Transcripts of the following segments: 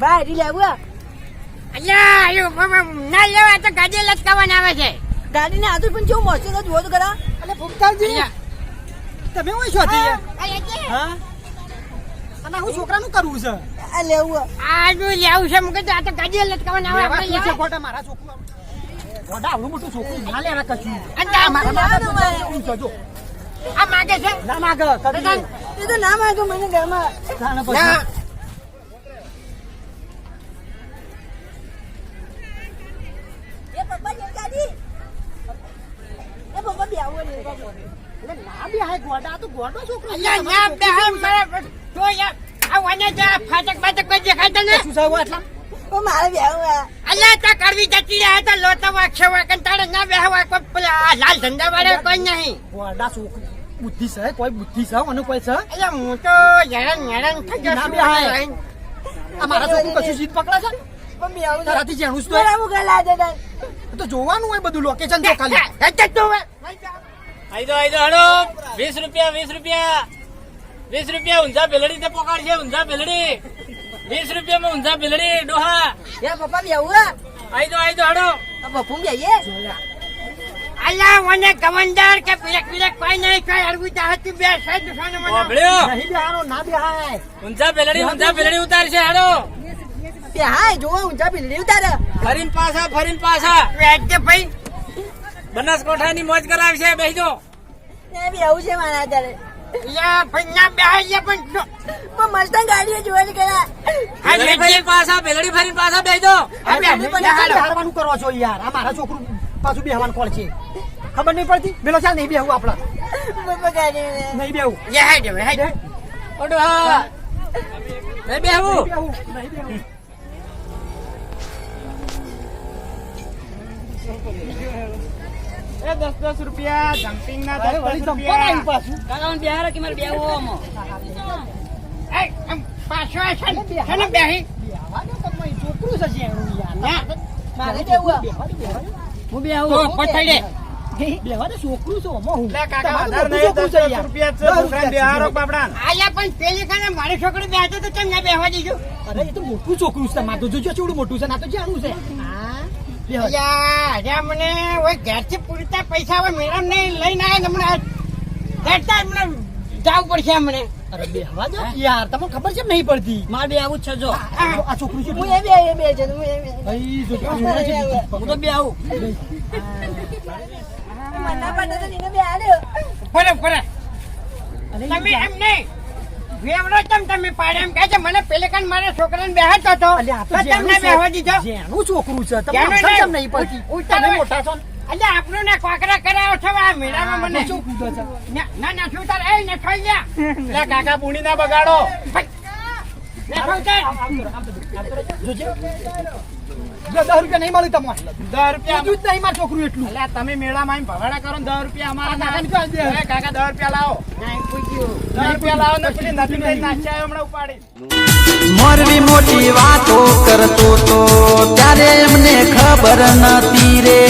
ભાઈ હરી લેવું અલ્યા ના લેવા તો ગાડી લટકાવવાના આવે છે. ગાડી ને આતું પણ કેવું મોસે તો જોવો તો ખરા. એટલે ભૂપતાજી તમે હું છો હા? અને હું છોકરાનું કરવું છે? આ લેવું આ. જો લેવું છે મુકે તો આ તો ગાડી લટકાવવાના આવે આપણે છે ફોટા મારા છોકરા? ફોટા આવડું મોટું છોકરું ના લેવા કશું. અને આ મારા કરજો. આ માગે છે? ના માગે એ તો ના માગે મને ઘરમાં ના. ને એટલે ના બી હાય ગોડા તો ગોડો છોકરો અલ્યા ના બે હાલ મારા તો યાર આ વાને જા ફાટક બાટક કોઈ દેખાતા ને. શું સાહેબ આટલા ઓ મારે બી અલ્યા તા કરવી જતી રહ્યા તો લોતા વાગશે વાગન તારે ના બેહવા કોઈ પેલા લાલ ધંધા વાળે કોઈ નહીં. ગોડા છોકરો બુદ્ધિ છે કોઈ બુદ્ધિ છે મને કોઈ છે? અલ્યા હું તો હેરાન હેરાન થઈ ગયો છું. આ મારા છોકરું કશું જીત પકડે છે? તારાથી જેણું તો તો જોવાનું હોય બધું લોકેશન જો ખાલી. એટલે તું હવે. આઈ દો આઈ દો હડો વીસ રૂપિયા વીસ રૂપિયા. વીસ રૂપિયા ઊંઝા ભેલડી તે પોકાડ છે ઊંઝા ભેલડી. વીસ રૂપિયામાં ઊંઝા ભેલડી ડોહા. યા પપ્પા બી આવું આઈ દો આઈ દો હડો આ પપ્પુ બી આવીએ? અલ્યા મને ગવંડાર કે પીરક પીરક કોઈ નહીં કોઈ અડવું ચાહતી બે સાહેબ દુકાને મને. ઓભળ્યો નહીં બેહારો ના બેહાય. ઊંઝા ભેલડી ઊંઝા ભેલડી ઉતાર છે હડો તે જો ઊંઝા ભેલડી ઉતારે. ફરીન પાછા ફરીન પાછા. કે ભાઈ. બનાસકોઠાની મોજ કરાવશે બેજો ને બી આવું છે મારા અત્યારે અલ્યા ભાઈ ના ગયા પણ. પણ મસ્ત ગાડીઓ જોવાની કરા. હા. ફરીન પાછા ભેલડી ફરીન પાછા બેસજો હા, બે તમે પણ પણ હાલો. કરો છો યાર. આ મારા છોકરું પાછું બેહવાનું કોણ છે? ખબર નહીં પડતી? બેલો ચાલ નહીં બેહવું પપ્પા નહીં બેહવું દે. ઓ ડોહા નહીં બેહવું બેહવું નહીં એ દસ દસ રૂપિયા જમ્પિંગ ના અરે વળી જમ્પર આવ્યું પાછું. એ, આમ પાછો આ છે ને, બેહી. બેહવા દો તમે, છોકરું છે ના, મારે બેહવા બેહવા. હું બી તો પછાડી દે. છોકરું છે હું. લે કાકા તમારું મોટું નહીં છોકરું દસ છે દસ યાર. રૂપિયા છે દસ છોકરાને બેહારો રૂપિયા પણ પેલી ખાને મારી છોકરી બેહતો તો કેમ ના બેહવા દીધું અરે એ તો મોટું છોકરું છે તમારે તો જોજો ચેવડું મોટું છે ના તો જાણું છે. અલ્યા મને ઓય ઘેરથી પૂરતા પૈસા હવે મેડમ ને લઈને આવે હમણાં ઘેરતા હમણાં જવું પડશે હમણે અરે બેહવા દો. યાર તમને ખબર છે નહીં પડતી? મારે બે આવું છે જો. આ છોકરું છે. હું એ બે એ બે છે હું એ બે ભાઈ હું. તો બે આવું. મને ના તો એને બે આલ્યો ફરે ફરે. તમે એમ નહીં. વેવડો કેમ તમે પાડે એમ કહે છે મને પેલે કાન મારા છોકરાને બેહાડતો હતો. તો તમને. બેહવા દીધો? જેનું છોકરું છે. તમને સમજ નહીં. નહીં પડતી. તમે મોટા છો ને. આપણું ને કોકરા કરાવો છો આ મેળામાં મને. શું છે? ના ના ના શું તાર? એ ને થઈ ગયા કાકા પૂણી ના બગાડો. જોજે. દસ રૂપિયા નહીં મળે તમને. દસ રૂપિયા બીજું જ નહીં મારું છોકરું એટલું. એટલે તમે મેળામાં ભગાડા કરો દસ રૂપિયા અમારા કાકા દસ રૂપિયા લાવો. દસ રૂપિયા લાવો ને પેલી નદી લઈને નાચ્યા હમણાં ઉપાડી મોરવી મોટી વાતો કરતો તો ત્યારે એમને ખબર નથી રે.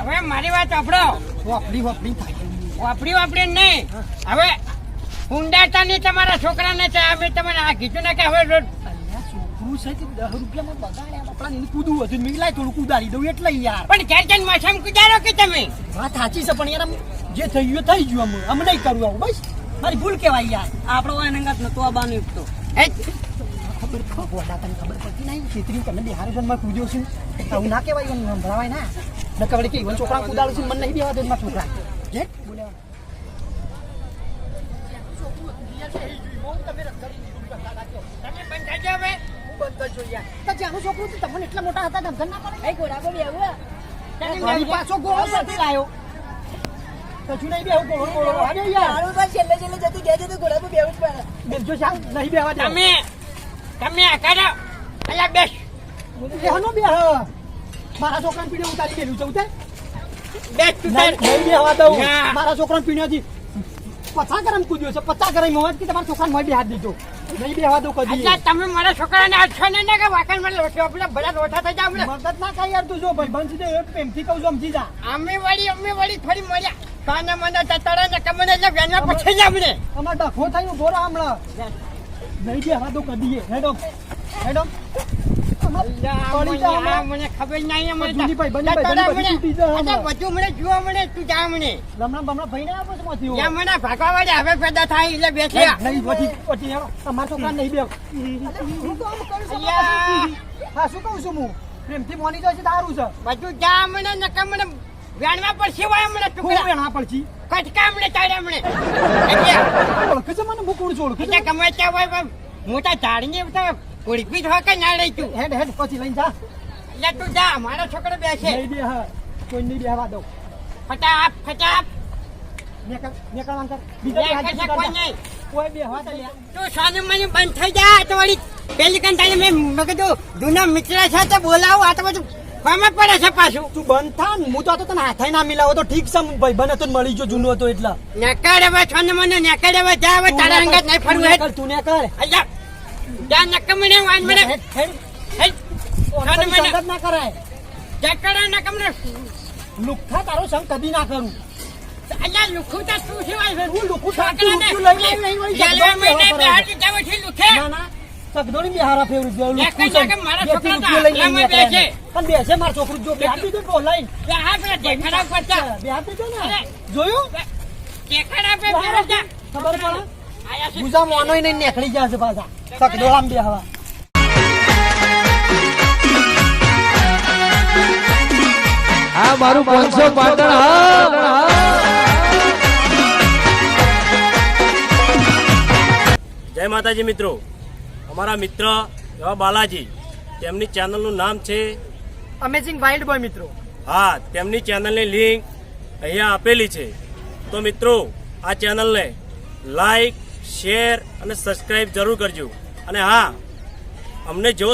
હવે મારી વાત આપડો વાપરી વાપરી વાપડી વાપરી વાપરી નહીં. હવે હુંડાતા નહીં તમારા છોકરાને છે અમે તમને આ કીધું ને કે હવે રોજ છોકરું છે તે દસ રૂપિયામાં બગાડ્યા બાપડા એને કૂદવું હતું મેં લાય થોડું કુદારી દઉં એટલે યાર. પણ ઘેર જઈને મોસમ ગુજારો કે તમે? વાત સાચી છે પણ યાર આમ જે થઈ ગયું થઈ ગયું અમે અમે નહીં કરવું આવું બસ. મારી ભૂલ કહેવાય યાર. આપણો હોય નંગાત નતો આ બાનું તો હે? ખબર ગોડા તને ખબર પડતી નહીં? છેતરી તને બિહાર જન્મમાં કૂદ્યો છું. આવું ના કહેવાય એમ સંભળાવાય ના. ન કે છોકરા કુદાડું છું મને નહીં બેવા દે મારા છોકરા જે તમે બંધ થજો હવે તો જ્યાંનું છોકરું તમને એટલા મોટા હતા ધમધમ ના પડે ઘોડા પર બેવું તમે મારી બેહજો. પાછો ગોળો નથી લાયો કશું નહીં બેહું ગોળો ગોળો અરે યાર છેલ્લે છેલ્લે જતું ગયા ઘોડા પર બેવું જ પડે બેસજો નહીં બેવા તમે તમે કરો અલ્યા બેસ બેહનો બેહ મારા છોકરાને પીણી ઉતારી ગયેલું છે ઉતાર. બેસ તું નહીં બેહવા દઉં. મારા છોકરાને પીણેથી પચાસ ગ્રામ કૂદ્યો છે પચાસ ગ્રામ હોવા જ કે તમારા છોકરા મળી હાથ દીધો. નહીં બેહવા દઉં કદી. અલ્યા તમે મારા છોકરાને આછો ને કે વાકણમાં લોટો આપણે બધા લોઠા થઈ જાય મગજ ના ખાય યાર તું જો ભાઈ બંધ દે એક પ્રેમથી કહું છું સમજી જા. અમે વળી અમે વળી ફરી મળ્યા. કાને મને તતડે ને કે મને એટલે વેનમાં પછી જ આપણે અમાર ડખો થઈને ગોરા હમણાં. નહીં બેહવા દો કદીએ હેડો. હેડો. મને ખબર નહીં મને જુદી ભાઈ, બની ભાઈ, બની મને. બધી તૂટી જાય અચ્છા, હમણાં. બધું મને જુઓ મને તું જા મને. લમણા બમણા ભાઈને આપો માંથી યા મને ભાગવા વાળા હવે પેદા થાય એટલે બેઠ્યા. નહીં પછી પછી હેડો છોકરા નહીં બેવ હું તો આમ કરું છું હા શું કહું છું હું? પ્રેમથી મોની જાય છે દારૂ છે. બધું જા મને નકર મને વેણવા પર સિવાય મને ટુકડા. વેણા પડછી કટકા મને ઓળખે છે મને હું કોણ છું ઓળખે છે? ગમે ત્યાં હોય મોટા ઝાડની તો કુળપી હોય કે ના લઈ તું? હેડ હેડ પછી લઈ જા. એટલે તું જા મારો છોકરો બેસે. નહીં બે હા કોઈ નહીં બેહવા દો ફટાફ ફટાપ નીકળ નીકળવાનું કર. બીજા કોઈ નહીં. કોઈ બેહવા તો સોનું મને બંધ થઈ જા તો વળી પેલી કંટાળી મેં મેં કીધું જૂના મિત્ર છે તો બોલાવું. આ તો બધું ફોર્મ પડે છે પાછું. તું બંધ થા હું તો તને હાથે ના મિલાવો તો ઠીક છે ભાઈ બને તો મળી જો જૂનો હતો એટલે. નેકાડે હવે સોનું મને નેકાડે હવે જા હવે તારા અંગત નહીં ફરવું તું હેડ કર તું ને કર અલ્યા જા નક્ક વાન મને. હેડ હેડ. હેડ. સંગત ના કરાય જકડા નક્ક લુખા તારો સંગ કદી ના કરું. અલ્યા લુખું તો શું સિવાય હું લુખું છોકરાને ને લઈ લઈ લઈ લઈ ગેલવા મહિને બહાર જવા છે લુખે. ના ના સગડોની બિહારા ફેરું જો લુખું છે મારા છોકરા તો લઈ બેસે. પણ બેસે માર છોકરું જો બિહાર દીધું બોલાઈ બે હાથ રે દેખાડા પડતા બિહાર દીધો ને જોયું? દેખાડા પે ફેરવ જા ખબર પડે? છે ગુજા મોનો નહીં નીકળી જશે પાછા. સગદોડામ બેહવા આ મારું પાંચસો પાટણ હા. જય માતાજી મિત્રો. અમારા મિત્ર એવા બાલાજી તેમની ચેનલનું નામ છે અમેઝિંગ વાઇલ્ડ બોય મિત્રો. હા તેમની ચેનલની લિંક અહીંયા આપેલી છે. તો મિત્રો આ ચેનલને લાઈક શેર અને સબસ્ક્રાઈબ જરૂર કરજો. અને હા અમને જો